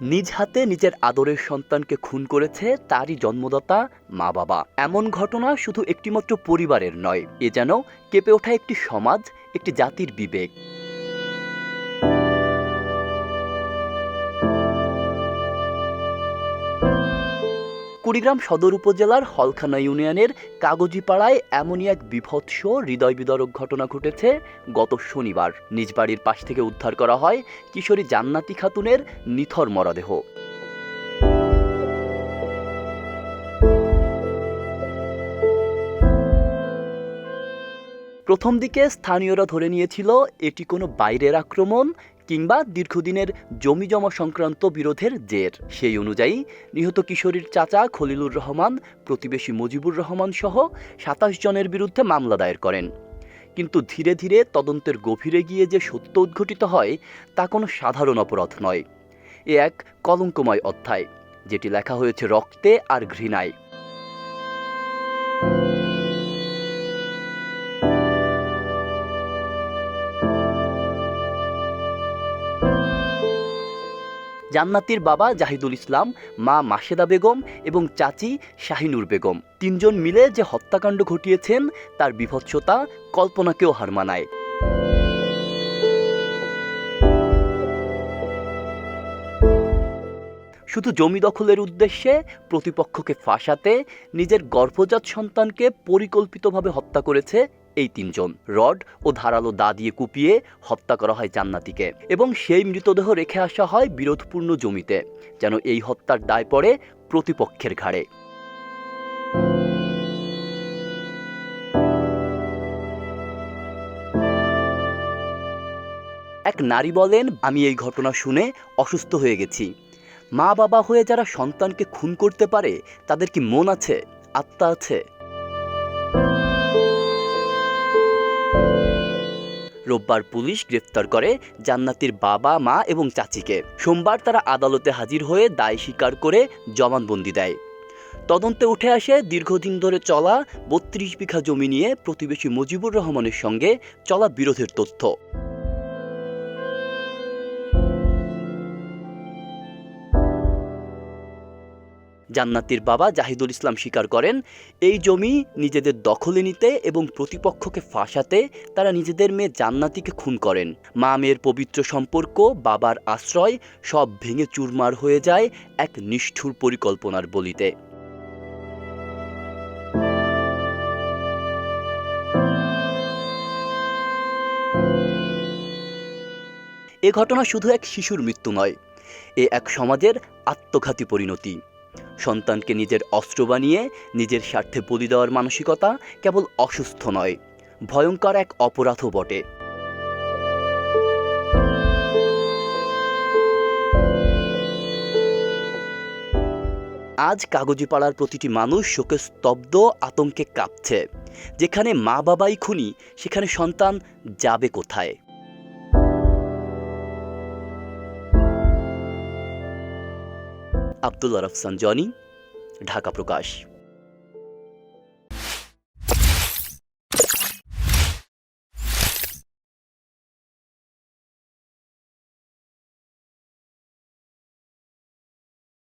নিজ হাতে নিজের আদরের সন্তানকে খুন করেছে তারই জন্মদাতা মা বাবা। এমন ঘটনা শুধু একটিমাত্র পরিবারের নয়, এ যেন কেঁপে ওঠা একটি সমাজ, একটি জাতির বিবেক। কুড়িগ্রাম সদর উপজেলার হলখানা ইউনিয়নের কাগজিপাড়ায় এমনই এক বিভৎস হৃদয় বিদরক ঘটনা ঘটেছে গত শনিবার। নিজ বাড়ির পাশ থেকে উদ্ধার করা হয় কিশোরী জান্নাতি খাতুনের নিথর মরদেহ। প্রথম দিকে স্থানীয়রা ধরে নিয়েছিল, এটি কোনো বাইরের আক্রমণ কিংবা দীর্ঘদিনের জমি জমা সংক্রান্ত বিরোধের জের। সেই অনুযায়ী নিহত কিশোরীর চাচা খলিলুর রহমান, প্রতিবেশী মুজিবুর রহমান সহ সাতাশ জনের বিরুদ্ধে মামলা দায়ের করেন। কিন্তু ধীরে ধীরে তদন্তের গভীরে গিয়ে যে সত্য উদ্ঘটিত হয়, তা কোনো সাধারণ অপরাধ নয়। এ এক কলঙ্কময় অধ্যায়, যেটি লেখা হয়েছে রক্তে আর ঘৃণায়। জান্নাতির বাবা জাহিদুল ইসলাম, মা মাসেদা বেগম এবং চাচি শাহিনুর বেগম। তিনজন মিলে যে হত্যাকাণ্ড ঘটিয়েছেন, তার বিভৎসতা কল্পনাকেও হার মানায়। শুধু জমি দখলের উদ্দেশ্যে প্রতিপক্ষকে ফাঁসাতে, নিজের গর্ভজাত সন্তানকে পরিকল্পিতভাবে হত্যা করেছে এই তিনজন। রড ও ধারালো দা দিয়ে কুপিয়ে হত্যা করা হয় জান্নাতিকে এবং সেই মৃতদেহ রেখে আসা হয় বিরোধপূর্ণ জমিতে, যেন এই হত্যার দায় পড়ে প্রতিপক্ষের ঘাড়ে। এক নারী বলেন, আমি এই ঘটনা শুনে অসুস্থ হয়ে গেছি। মা বাবা হয়ে যারা সন্তানকে খুন করতে পারে, তাদের কি মন আছে, আত্মা আছে? রোববার পুলিশ গ্রেফতার করে জান্নাতির বাবা, মা এবং চাচিকে। সোমবার তারা আদালতে হাজির হয়ে দায় স্বীকার করে জবানবন্দি দেয়। তদন্তে উঠে আসে দীর্ঘদিন ধরে চলা বত্রিশ বিঘা জমি নিয়ে প্রতিবেশী মুজিবুর রহমানের সঙ্গে চলা বিরোধের তথ্য। জান্নাতির বাবা জাহিদুল ইসলাম স্বীকার করেন, এই জমি নিজেদের দখলে নিতে এবং প্রতিপক্ষকে ফাঁসাতে তারা নিজেদের মেয়ে জান্নাতিকে খুন করেন। মা মেয়ের পবিত্র সম্পর্ক, বাবার আশ্রয় সব ভেঙে চুরমার হয়ে যায় এক নিষ্ঠুর পরিকল্পনার বলিতে। এ ঘটনা শুধু এক শিশুর মৃত্যু নয়, এ এক সমাজের আত্মঘাতী পরিণতি। সন্তানকে নিজের অস্ত্র বানিয়ে, নিজের স্বার্থে বলি দেওয়ার মানসিকতা কেবল অসুস্থ নয়, ভয়ঙ্কর এক অপরাধও বটে। আজ কাগজি পাড়ার প্রতিটি মানুষ শোকে স্তব্ধ, আতঙ্কে কাঁপছে। যেখানে মা বাবাই খুনি, সেখানে সন্তান যাবে কোথায়? আব্দুল্লা রফসান জনি ঢাকা প্রকাশ